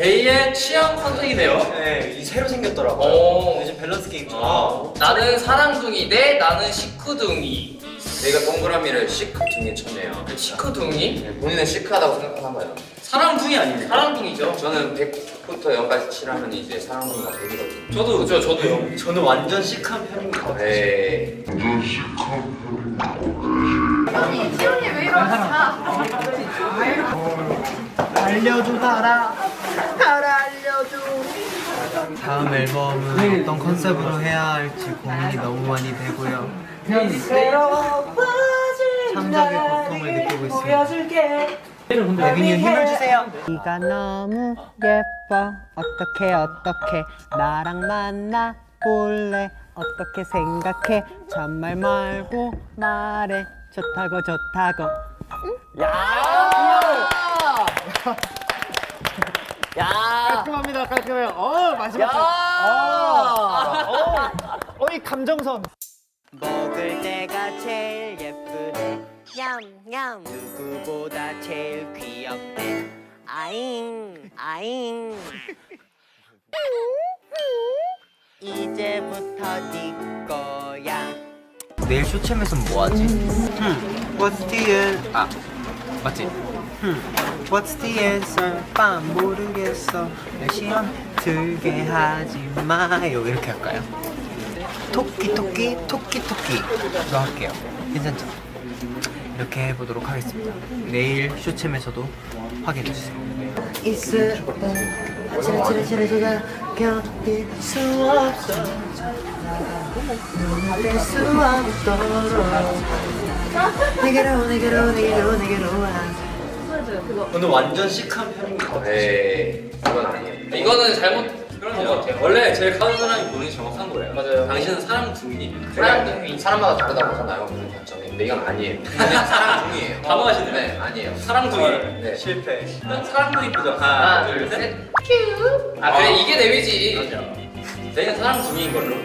제이의 취향 선택이네요. 네, 이 새로 생겼더라고요. 오. 요즘 밸런스 게임처럼. 아, 나는 사랑둥이 대 나는 식구둥이. 저희가 동그라미를 시크 중에 쳤네요. 식구둥이? 네, 본인은 시크하다고 생각하나 봐요. 사랑둥이 아닙니까? 사랑둥이죠. 저는 100부터 0까지 칠하면 이제 사랑둥이가 100이거든요. 저도 그죠, 저도요. 저는 완전 시크한 편입니다. 네. 아니 시온이 왜 이러지? 달아 달아 알려줘 다음 앨범은 어떤 컨셉으로 해야 할지 고민이 너무 많이 되고요. 창작의 고통을 느끼고 있습니다. 대빈이 힘을 주세요. 네가 너무 예뻐. 어떻게 어떻게 나랑 만나 볼래? 어떻게 생각해? 잔말 말고 말해. 좋다고 좋다고. 깔끔합니다 깔끔해요. 어 마지막 어, 어이 감정선. 먹을 때가 제일 예쁘대 냠냠. 누구보다 제일 귀엽대. 아잉 아잉. 이제부터 네 거야. 내일 쇼챔에선 뭐하지? 음, What's the answer? 아 맞지? 음, What's the answer? 빰 모르겠어 내 시험 들게 하지 마요 이렇게 할까요? 토끼 토끼 토끼 토끼로 할게요 괜찮죠? 이렇게 해보도록 하겠습니다 내일 쇼챔에서도 확인해주세요 견딜 수 없어 뗄수 없도록 내게로 내게로 내게로 내게로 와 저는 완전 시크한 편입니다. 네. 그건 아니에요. 이거는 잘못 그런 것 같아요. 원래 제일 가는 사람이 본인이 정확한 거예요. 맞아요. 당신은 사랑둥이. 사랑둥이. 사람마다 다르다고 하잖아요. 그런 관점이. 근데 이건 아니에요. 그냥 사랑둥이에요. 단호하시네요. 네, 아니에요. 사랑둥이. 네. 실패. 사랑둥이 보자. 하나, 둘, 셋. 아, 그래, 이게 내위지. 저희는 사랑둥이인 걸로.